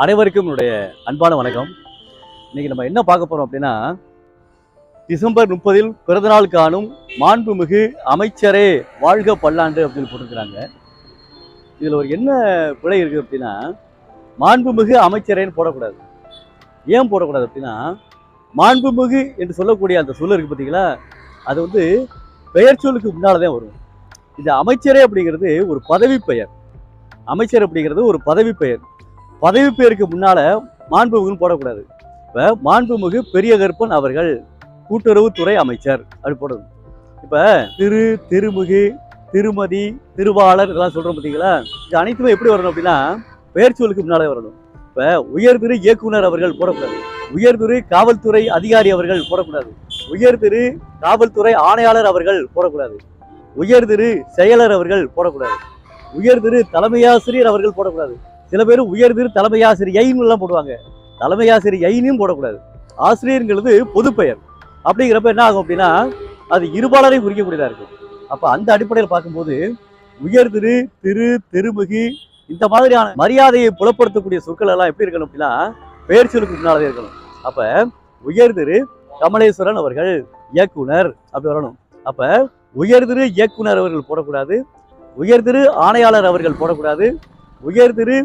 அனைவருக்கும் என்னுடைய அன்பான வணக்கம். இன்னைக்கு நம்ம என்ன பார்க்க போறோம் அப்படின்னா டிசம்பர் முப்பதில் பிறந்தநாள் காணும் மாண்புமிகு அமைச்சரே வாழ்க பல்லாண்டு அப்படின்னு போட்டிருக்கிறாங்க. இதில் ஒரு என்ன பிழை இருக்குது அப்படின்னா மாண்புமிகு அமைச்சரேன்னு போடக்கூடாது. ஏன் போடக்கூடாது அப்படின்னா மாண்புமிகு என்று சொல்லக்கூடிய அந்த சொல் இருக்கு பார்த்தீங்களா? அது வந்து பெயர் சொல்லுக்கு முன்னால் தான் வரும். இந்த அமைச்சரே அப்படிங்கிறது ஒரு பதவி பெயர் அமைச்சர் அப்படிங்கிறது ஒரு பதவி பெயர் பதவி பேருக்கு முன்னால் மாண்புமிகுன்னு போடக்கூடாது. இப்போ மாண்புமிகு பெரிய கருப்பன் அவர்கள் கூட்டுறவுத்துறை அமைச்சர் அப்படி போடணும். இப்போ திரு திருமுகு திருமதி திருவாளர் இதெல்லாம் சொல்கிறோம் பார்த்தீங்களா இது அனைத்துமே எப்படி வரணும் அப்படின்னா பெயர்ச்சூலுக்கு முன்னாலே வரணும். இப்போ உயர்திரு இயக்குனர் அவர்கள் போடக்கூடாது. உயர்திரு காவல்துறை அதிகாரி அவர்கள் போடக்கூடாது. உயர்திரு காவல்துறை ஆணையாளர் அவர்கள் போடக்கூடாது. உயர்திரு செயலர் அவர்கள் போடக்கூடாது. உயர்திரு தலைமையாசிரியர் அவர்கள் போடக்கூடாது. சில பேர் உயர்திரு தலைமையாசிரியைன்னு எல்லாம் போடுவாங்க. தலைமையாசிரியைனும் போடக்கூடாது. ஆசிரியருங்கிறது பொதுப்பெயர். அப்படிங்கிறப்ப என்ன ஆகும் அப்படின்னா அது இருபாலரை குறிக்கக்கூடியதாக இருக்கும். அப்போ அந்த அடிப்படையில் பார்க்கும்போது உயர்திரு திரு திருமுகி இந்த மாதிரியான மரியாதையை புலப்படுத்தக்கூடிய சொற்கள் எல்லாம் எப்படி இருக்கணும் அப்படின்னா பெயர் சொல்லுக்கு முன்னாலே இருக்கணும். அப்போ உயர்திரு கமலேஸ்வரன் அவர்கள் இயக்குனர் அப்படி வரணும். அப்போ உயர்திரு இயக்குனர் அவர்கள் போடக்கூடாது. உயர்திரு ஆணையாளர் அவர்கள் போடக்கூடாது. உயர்திரு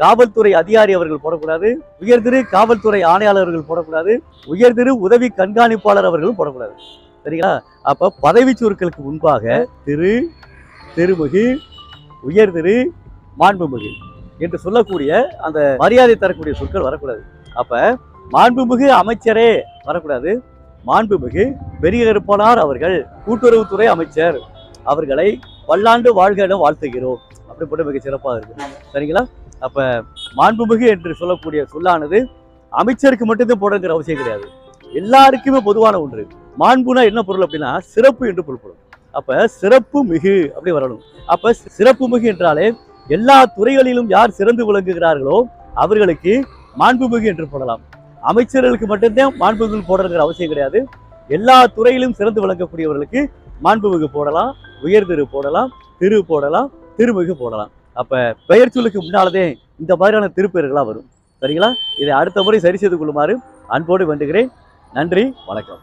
காவல்துறை அதிகாரி அவர்கள் போடக்கூடாது உயர்திரு காவல்துறை ஆணையாளர் அவர்கள் போடக்கூடாது உயர்திரு உதவி கண்காணிப்பாளர் அவர்களும் போடக்கூடாது. சரிங்களா? அப்ப பதவி சுருக்களுக்கு முன்பாக திரு திருமிகு உயர்திரு மாண்புமிகு என்று சொல்லக்கூடிய அந்த மரியாதை தரக்கூடிய சொற்கள் வரக்கூடாது. அப்ப மாண்புமிகு அமைச்சரே வரக்கூடாது. மாண்புமிகு பெரிய கருப்பனார் அவர்கள் கூட்டுறவுத்துறை அமைச்சர் அவர்களை பல்லாண்டு வாழ்க என வாழ்த்துகிறோம். அப்படிப்பட்ட மிக சிறப்பாக இருக்கு. சரிங்களா? அப்போ மாண்புமிகு என்று சொல்லக்கூடிய சொல்லானது அமைச்சருக்கு மட்டும்தான் போடுங்கிற அவசியம் கிடையாது. எல்லாருக்குமே பொதுவான ஒன்று. மாண்புனா என்ன பொருள் அப்படின்னா சிறப்பு என்று பொருள்படும். அப்போ சிறப்பு மிகு அப்படி வரணும். அப்போ சிறப்பு மிகு என்றாலே எல்லா துறைகளிலும் யார் சிறந்து விளங்குகிறார்களோ அவர்களுக்கு மாண்புமிகு என்று போடலாம். அமைச்சர்களுக்கு மட்டும்தான் மாண்புமிகு போடுறதுங்கிற அவசியம் கிடையாது. எல்லா துறையிலும் சிறந்து விளங்கக்கூடியவர்களுக்கு மாண்புமிகு போடலாம் உயர்திரு போடலாம் திரு போடலாம் திருமிகு போடலாம். அப்ப பெயர் சொல்லுக்கு முன்னாலதே இந்த மாதிரியான திருப்பெயர்களாக வரும். சரிங்களா? இதை அடுத்த முறை சரி செய்து கொள்ளுமாறு அன்போடு வேண்டுகிறேன். நன்றி வணக்கம்.